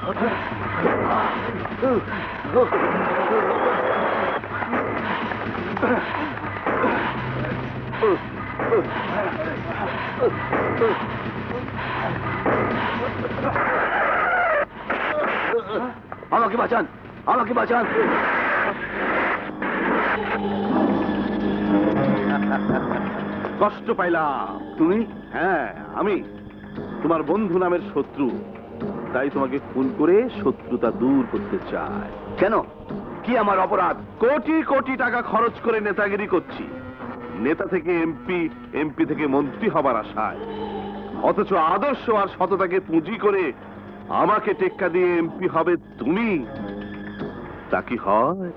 আমাকে বাঁচান আমাকে বাঁচান। কষ্ট পাইলাম। তুমি? হ্যাঁ আমি। তোমার বন্ধু নামের শত্রু। তাই তোমাকে খুন করে শত্রুতা দূর করতে চাই। কেন? কি আমার অপরাধ? কোটি কোটি টাকা খরচ করে নেতাগিরি করছি। নেতা থেকে এমপি এমপি থেকে মন্ত্রী হবার আশায়। অথচ আদর্শ আর সততাকে পুঁজি করে আমাকে টেক্কা দিয়ে এমপি হবে তুমি। তা কি হয়?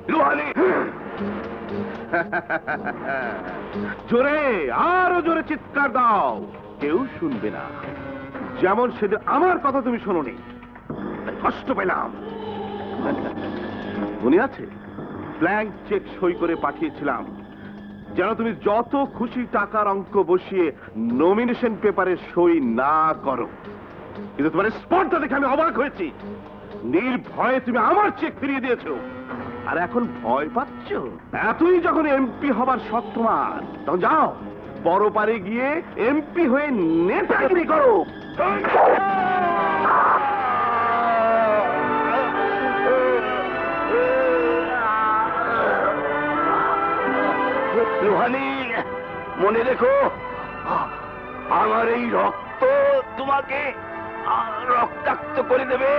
জোরে, আরও জোরে চিৎকার দাও। কেউ শুনবে না। যেমন সেদিন আমার কথা তুমি তাই কষ্ট পেলাম। মনে আছে? ব্ল্যাঙ্ক চেক সই করে পাঠিয়েছিলাম। যেন তুমি যত খুশি টাকার অঙ্ক বসিয়ে নমিনেশন পেপারে সই না করো। কিন্তু তোমার স্পটটা দেখে আমি অবাক হয়েছি। নির্ভয়ে তুমি আমার চেক ফিরিয়ে দিয়েছ। আর এখন ভয় পাচ্ছ? এতই যখন এমপি হবার শখ তোমার। তখন যাও, বড় পারে গিয়ে এমপি হয়ে নেতাগিরি করো। মনে রেখো, আমার এই রক্ত তোমাকে রক্তাক্ত করে দেবে।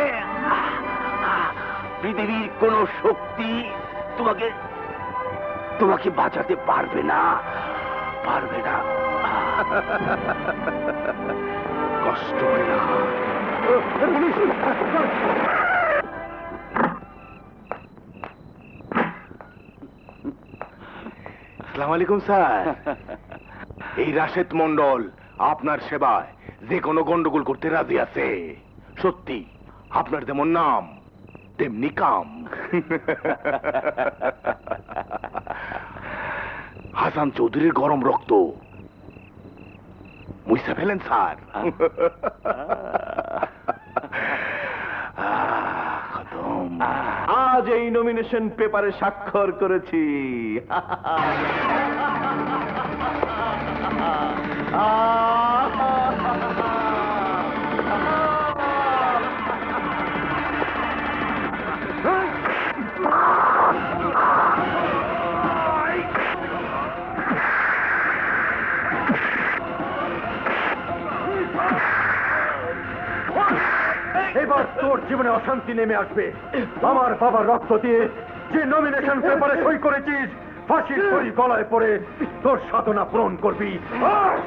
পৃথিবীর কোন শক্তি তোমাকে তোমাকে বাঁচাতে পারবে না। পারবে না। কষ্ট হয় স্যার। এই রাশেদ মন্ডল আপনার সেবায় যে কোনো গন্ডগোল করতে রাজি আছে। সত্যি, আপনার যেমন নাম, তেমনি কাম। হাসান চৌধুরীর গরম রক্ত। মুইসা ফেলেন স্যার। আজ এই নমিনেশন পেপারে স্বাক্ষর করেছি। এবার তোর জীবনে অশান্তি নেমে আসবে। আমার বাবার রক্ত দিয়ে যে নমিনেশন পেপারে সই করেছিস ফাঁসির ছড়ি গলায় পড়ে তোর সাধনা পূরণ করবি। আয়!